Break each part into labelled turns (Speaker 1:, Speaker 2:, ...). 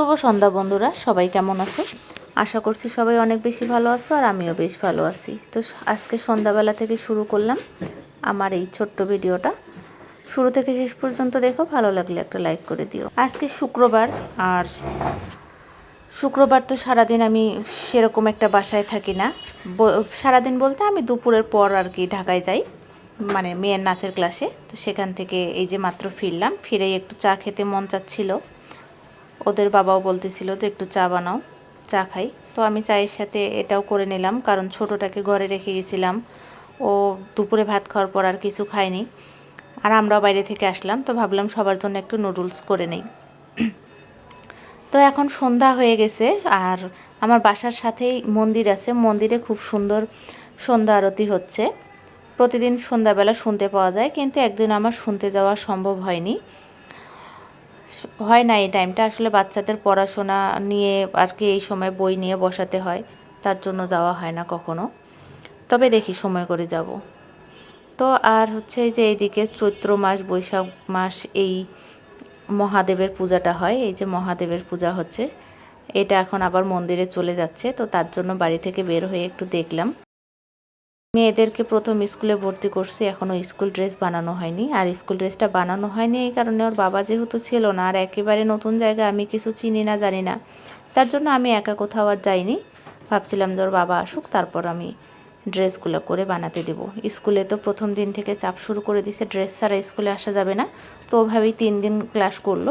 Speaker 1: শুভ সন্ধ্যা বন্ধুরা, সবাই কেমন আছো? আশা করছি সবাই অনেক বেশি ভালো আছো আর আমিও বেশ ভালো আছি। তো আজকে সন্ধ্যাবেলা থেকে শুরু করলাম আমার এই ছোট্ট ভিডিওটা। শুরু থেকে শেষ পর্যন্ত দেখো, ভালো লাগলে একটা লাইক করে দিও। আজকে শুক্রবার আর শুক্রবার তো সারাদিন আমি সেরকম একটা বাসায় থাকি না। সারাদিন বলতে আমি দুপুরের পর আর কি ঢাকায় যাই মানে মেয়ের নাচের ক্লাসে তো সেখান থেকে এই যে মাত্র ফিরলাম, ফিরেই একটু চা খেতে মন চাচ্ছিল। ওদের বাবাও বলতেছিল যে একটু চা বানাও, চা খাই। তো আমি চায়ের সাথে এটাও করে নিলাম, কারণ ছোটোটাকে ঘরে রেখে গেছিলাম। ও দুপুরে ভাত খাওয়ার পর আর কিছু খায়নি। আর আমরাও বাইরে থেকে আসলাম, তো ভাবলাম সবার জন্য একটু নুডলস করে নেই। তো এখন সন্ধ্যা হয়ে গেছে, আর আমার বাসার সাথেই মন্দির আছে। মন্দিরে খুব সুন্দর সন্ধ্যা আরতি হচ্ছে। প্রতিদিন সন্ধ্যাবেলা শুনতে পাওয়া যায়, কিন্তু একদিন আমার শুনতে যাওয়া সম্ভব হয়নি। হয় না এই টাইমটা আসলে বাচ্চাদের পড়াশোনা নিয়ে আর কি এই সময় বই নিয়ে বসাতে হয়, তার জন্য যাওয়া হয় না কখনো। তবে দেখি সময় করে যাব। তো আর হচ্ছে যে এইদিকে চৈত্র মাস, বৈশাখ মাস এই মহাদেবের পূজাটা হয়, এই যে মহাদেবের পূজা হচ্ছে। এটা এখন আবার মন্দিরে চলে যাচ্ছে, তো তার জন্য বাড়ি থেকে বের হয়ে একটু দেখলাম। মেয়েদেরকে প্রথম স্কুলে ভর্তি করছি এখনও স্কুল ড্রেস বানানো হয়নি। আর স্কুল ড্রেসটা বানানো হয়নি এই কারণে ওর বাবা যেহেতু ছিল না, আর একেবারে নতুন জায়গা আমি কিছু চিনি না, জানি না। তার জন্য আমি একা কোথাও আর যাইনি। ভাবছিলাম যে ওর বাবা আসুক, তারপর আমি ড্রেসগুলো করে বানাতে দেবো। স্কুলে তো প্রথম দিন থেকে চাপ শুরু করে দিছে, ড্রেস ছাড়া স্কুলে আসা যাবে না। তো ওভাবেই তিন দিন ক্লাস করল।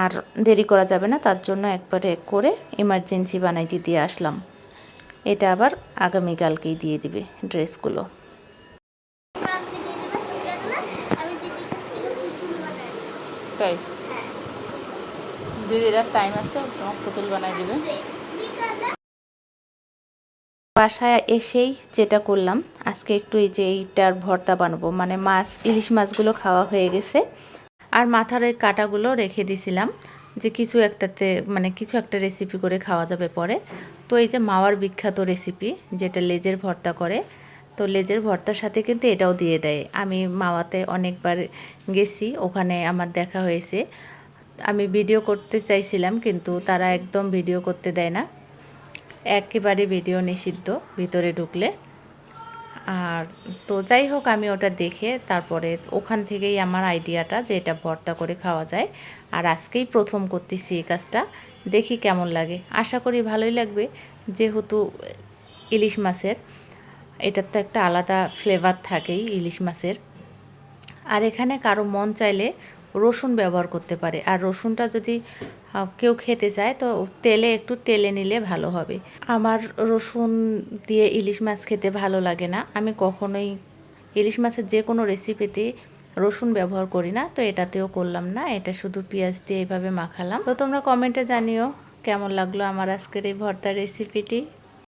Speaker 1: আর দেরি করা যাবে না, তার জন্য একবারে করে এমার্জেন্সি বানাইতে দিয়ে আসলাম। এটা আবার আগামীকালকেই দিয়ে দিবে ড্রেসগুলো।
Speaker 2: দিদির
Speaker 3: তাই দিদির আর টাইম আছে তোমার পুতুল বানাই দিবে।
Speaker 1: বাসায় এসেই যেটা করলাম আজকে একটু এই যে এইটার ভর্তা বানাবো। মানে মাছ ইলিশ মাছগুলো খাওয়া হয়ে গেছে। আর মাথার ওই কাটাগুলো রেখে দিছিলাম। যে কিছু একটাতে মানে কিছু একটা রেসিপি করে খাওয়া যাবে পরে। তো এই যে মাওয়ার বিখ্যাত রেসিপি যেটা লেজের ভর্তা করে, তো লেজের ভর্তার সাথে কিন্তু এটাও দিয়ে দেয়। আমি মাওয়াতে অনেকবার গেছি, ওখানে আমার দেখা হয়েছে। আমি ভিডিও করতে চাইছিলাম, কিন্তু তারা একদম ভিডিও করতে দেয় না। একেবারে ভিডিও নিষিদ্ধ, ভিতরে ঢুকলে। আর তো যাই হোক, আমি ওটা দেখে তারপরে ওখান থেকেই আমার আইডিয়াটা যে এটা ভর্তা করে খাওয়া যায়। আর আজকেই প্রথম করতেছি এই কাজটা। দেখি কেমন লাগে। আশা করি ভালোই লাগবে, যেহেতু ইলিশ মাছের। এটার তো একটা আলাদা ফ্লেভার থাকেই ইলিশ মাছের। আর এখানে কারও মন চাইলে রসুন ব্যবহার করতে পারে। আর রসুনটা যদি কেউ খেতে চায়, তো তেলে একটু তেলে নিলে ভালো হবে। আমার রসুন দিয়ে ইলিশ মাছ খেতে ভালো লাগে না। আমি কখনোই ইলিশ মাছের যে কোনো রেসিপিতে রসুন ব্যবহার করি না, তো এটাতেও করলাম না। এটা শুধু পেঁয়াজ দিয়ে এইভাবে মাখালাম। তো তোমরা কমেন্টে জানিও কেমন লাগল আমার আজকের এই ভর্তা রেসিপিটি।